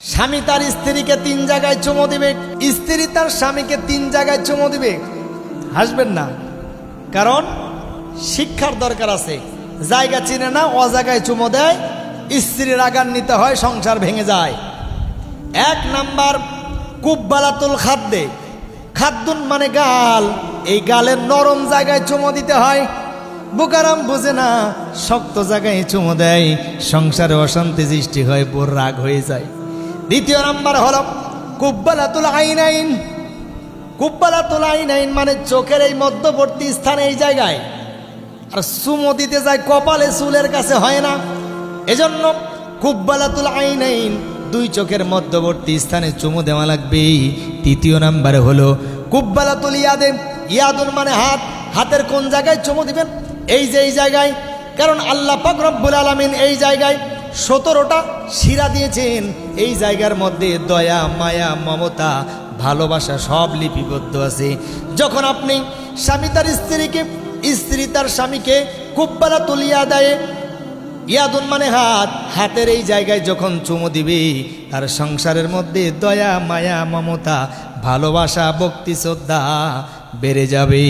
স্বামী তার স্ত্রীকে তিন জায়গায় চুমো দিবে, স্ত্রী তার স্বামীকে তিন জায়গায় চুমো দিবে। হাসবেন না, কারণ শিক্ষার দরকার আছে। জায়গা চিনে না ও জায়গায় চুমো দেয় স্ত্রীর আগান নিতে হয়, সংসার ভেঙে যায়। এক নাম্বার, কুব্বালাতুল খাদ্যে। খাদ্যুন মানে গাল, এই গালের নরম জায়গায় চুমো দিতে হয়। বুকারাম বুঝে না, শক্ত জায়গায় চুমো দেয়, সংসারে অশান্তি সৃষ্টি হয়, বোর রাগ হয়ে যায়। দ্বিতীয় নাম্বার হলো কুব্বালাতুল আইনাইন। কুব্বালাতুল আইনাইন মানে চোখের এই মধ্যবর্তী স্থানে এই জায়গায়। আর সুমো দিতে যায় কপালে, চুলের কাছে হয় না। এজন্য কুব্বালাতুল আইনাইন দুই চোখের মধ্যবর্তী স্থানে চুমু দেওয়া লাগবে। তৃতীয় নাম্বারে হলো কুব্বালাতুল ইয়াদে ইয়াদুন মানে হাত। হাতের কোন জায়গায় চুমু দিবেন? এই যে এই জায়গায়। কারণ আল্লাহ পাক রব্বুল আলমিন এই জায়গায় সতেরোটা শিরা দিয়েছেন। এই জায়গার মধ্যে দয়া, মায়া, মমতা, ভালোবাসা সব লিপিবদ্ধ আছে। যখন আপনি স্বামী তার স্ত্রীকে, স্ত্রী তার স্বামীকে কুব্বালা তুলিয়া দেয়, ইয়াদুন মানে হাত, হাতের এই জায়গায় যখন চুমু দিবে, তার সংসারের মধ্যে দয়া, মায়া, মমতা, ভালোবাসা, ভক্তি, শ্রদ্ধা বেড়ে যাবে।